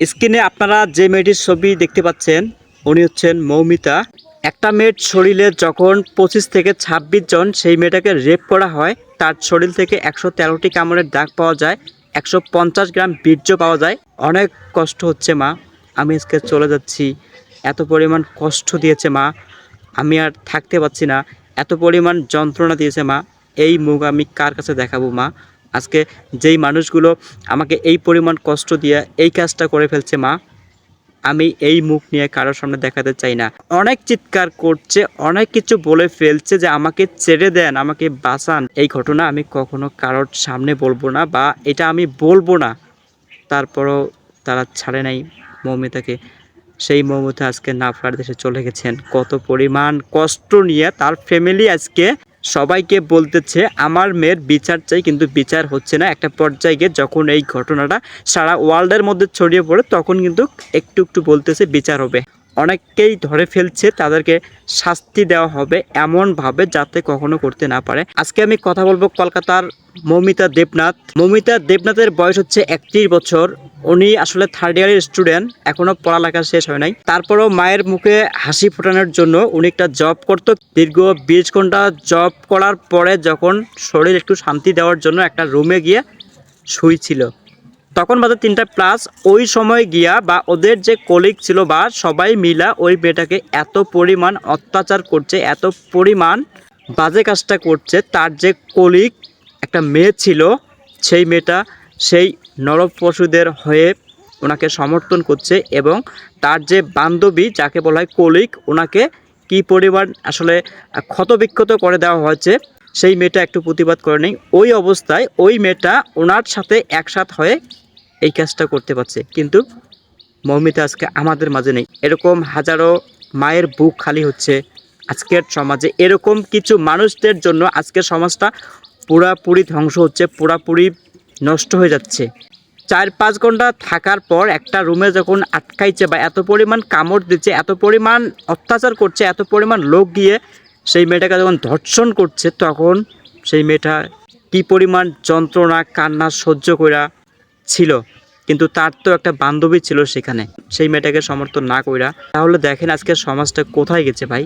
স্ক্রিনে আপনারা যে মেয়েটির ছবি দেখতে পাচ্ছেন, উনি হচ্ছেন মৌমিতা। একটা মেয়ের শরীরে যখন পঁচিশ থেকে ছাব্বিশ জন সেই মেয়েটাকে রেপ করা হয়, তার শরীর থেকে একশো তেরোটি কামড়ের দাগ পাওয়া যায়, একশো পঞ্চাশ গ্রাম বীর্য পাওয়া যায়। অনেক কষ্ট হচ্ছে মা, আমি আজকে চলে যাচ্ছি। এত পরিমাণ কষ্ট দিয়েছে মা, আমি আর থাকতে পারছি না। এত পরিমাণ যন্ত্রণা দিয়েছে মা, এই মুখ আমি কার কাছে দেখাবো মা? আজকে যেই মানুষগুলো আমাকে এই পরিমাণ কষ্ট দিয়ে এই কাজটা করে ফেলছে, মা, আমি এই মুখ নিয়ে কারোর সামনে দেখাতে চাই না। অনেক চিৎকার করছে, অনেক কিছু বলে ফেলছে যে আমাকে ছেড়ে দেন, আমাকে বাঁচান। এই ঘটনা আমি কখনো কারোর সামনে বলব না বা এটা আমি বলব না। তারপরও তারা ছাড়ে নাই মৌমিতাকে। সেই মৌমিতা আজকে নাফার দেশে চলে গেছেন। কত পরিমাণ কষ্ট নিয়ে তার ফ্যামিলি আজকে সবাইকে বলতেছে, আমার মেয়ের বিচার চাই, কিন্তু বিচার হচ্ছে না। একটা পর্যায়ে গিয়ে যখন এই ঘটনাটা সারা ওয়ার্ল্ডের মধ্যে ছড়িয়ে পড়ে, তখন কিন্তু একটু একটু বলতেছে, বিচার হবে। অনেককেই ধরে ফেলছে, তাদেরকে শাস্তি দেওয়া হবে এমনভাবে যাতে কখনো করতে না পারে। আজকে আমি কথা বলব কলকাতার মমিতা দেবনাথ। মমিতা দেবনাথের বয়স হচ্ছে একত্রিশ বছর। উনি আসলে থার্ড ইয়ারের স্টুডেন্ট এখনও পড়ালেখা শেষ হয় নাই। তারপরও মায়ের মুখে হাসি ফোটানোর জন্য উনি একটা জব করতো। দীর্ঘ বিশ ঘণ্টা জব করার পরে যখন শরীর একটু শান্তি দেওয়ার জন্য একটা রুমে গিয়ে শুইছিল। তখন বাজে তিনটা প্লাস ওই সময় গিয়া বা ওদের যে কলিগ ছিল বা সবাই মিলা ওই মেয়েটাকে এত পরিমাণ অত্যাচার করছে, এত পরিমাণ বাজে কাজটা করছে, তার যে কলিগ একটা মেয়ে ছিল, সেই মেয়েটা সেই নরব পশুদের হয়ে ওনাকে সমর্থন করছে এবং তার যে বান্ধবী, যাকে বলা হয় কলিগ ওনাকে কি পরিমাণ আসলে ক্ষতবিক্ষত করে দেওয়া হয়েছে, সেই মেয়েটা একটু প্রতিবাদ করে নেই। ওই অবস্থায় ওই মেয়েটা ওনার সাথে একসাথ হয়ে এই কাজটা করতে পারছে। কিন্তু মৌমিতা আজকে আমাদের মাঝে নেই। এরকম হাজারো মায়ের বুক খালি হচ্ছে আজকের সমাজে। এরকম কিছু মানুষদের জন্য আজকের সমাজটা পুরাপুরি ধ্বংস হচ্ছে, পুরাপুরি নষ্ট হয়ে যাচ্ছে। চার পাঁচ ঘণ্টা থাকার পর একটা রুমে যখন আটকাইছে বা এত পরিমাণ কামড় দিচ্ছে, এত পরিমাণ অত্যাচার করছে, এত পরিমাণ লোক গিয়ে সেই মেয়েটাকে যখন ধর্ষণ করছে, তখন সেই মেয়েটা কি পরিমাণ যন্ত্রণা, কান্না সহ্য করা ছিল, কিন্তু তার তো একটা বান্ধবী ছিল সেখানে। সেই মেয়েটাকে সমর্থন না কইরা, তাহলে দেখেন আজকে সমাজটা কোথায় গেছে ভাই?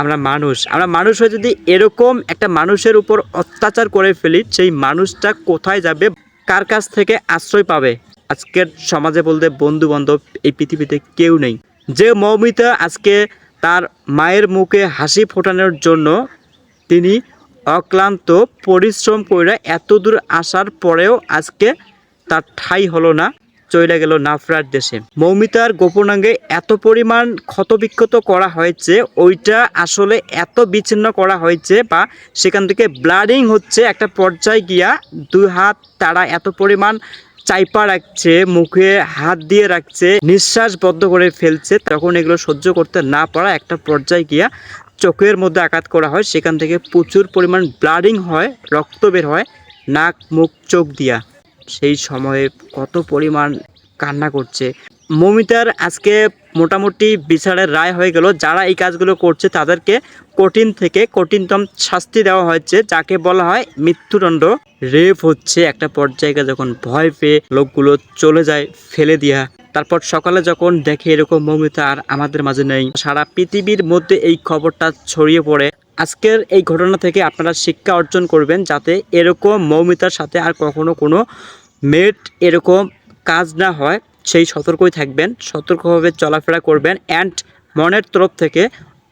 আমরা মানুষ। আমরা মানুষ হয়ে যদি এরকম একটা মানুষের উপর অত্যাচার করে ফেলি, সেই মানুষটা কোথায় যাবে? কার কাছ থেকে আশ্রয় পাবে? আজকের সমাজে বলতে বন্ধু বান্ধব এই পৃথিবীতে কেউ নেই। যে মৌমিতা আজকে তার মায়ের মুখে হাসি ফোটানোর জন্য তিনি অক্লান্ত পরিশ্রম করে এত দূর আসার পরেও আজকে তার ঠাই হলো না চলে গেল নাফরার দেশে। মৌমিতার গোপনাঙ্গে এত পরিমাণ ক্ষতবিক্ষত করা হয়েছে, ওইটা আসলে এত বিচ্ছিন্ন করা হয়েছে বা সেখান থেকে ব্লাডিং হচ্ছে একটা পর্যায়ে গিয়া দুই হাত তারা এত পরিমাণ চাইপা রাখছে, মুখে হাত দিয়ে রাখছে, নিঃশ্বাস বদ্ধ করে ফেলছে তখন এগুলো সহ্য করতে না পারা একটা পর্যায়ে গিয়া চোখের মধ্যে আঘাত করা হয়, সেখান থেকে প্রচুর পরিমাণ ব্লাডিং হয়, রক্ত বের হয়, নাক, মুখ, চোখ দিয়া। সেই সময়ে কত পরিমাণ কান্না করছে। মমিতার আজকে মোটামুটি বিচারের রায় হয়ে গেল। যারা এই কাজগুলো করছে তাদেরকে কঠিন থেকে কঠিনতম শাস্তি দেওয়া হয়েছে, যাকে বলা হয় মৃত্যুদণ্ড। রেপ হচ্ছে একটা পর্যায়ে যখন ভয় পেয়ে লোকগুলো চলে যায় ফেলে দিয়া। তারপর সকালে যখন দেখে এরকম মমিতা আর আমাদের মাঝে নেই। সারা পৃথিবীর মধ্যে এই খবরটা ছড়িয়ে পড়ে। আজকের এই ঘটনা থেকে আপনারা শিক্ষা অর্জন করবেন যাতে এরকম মৌমিতার সাথে আর কখনো কোনো মেট এরকম কাজ না হয়। সেই সতর্কই থাকবেন, সতর্কভাবে চলাফেরা করবেন অ্যান্ড মনের তরফ থেকে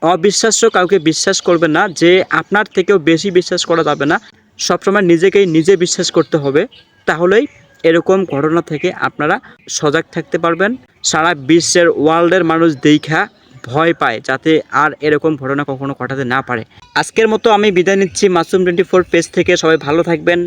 অবিশ্বাস্য কাউকে বিশ্বাস করবেন না যে আপনার থেকেও বেশি বিশ্বাস করা যাবে না। সবসময় নিজেকেই নিজে বিশ্বাস করতে হবে। তাহলেই এরকম ঘটনা থেকে আপনারা সজাগ থাকতে পারবেন। সারা বিশ্বের ওয়ার্ল্ডের মানুষ দেখা ভয় পায় যাতে আর এরকম ঘটনা কখনো ঘটাতে না পারে। আজকের মতো আমি বিদায় নিচ্ছি মাসুম টোয়েন্টি ফোর পেজ থেকে। সবাই ভালো থাকবেন।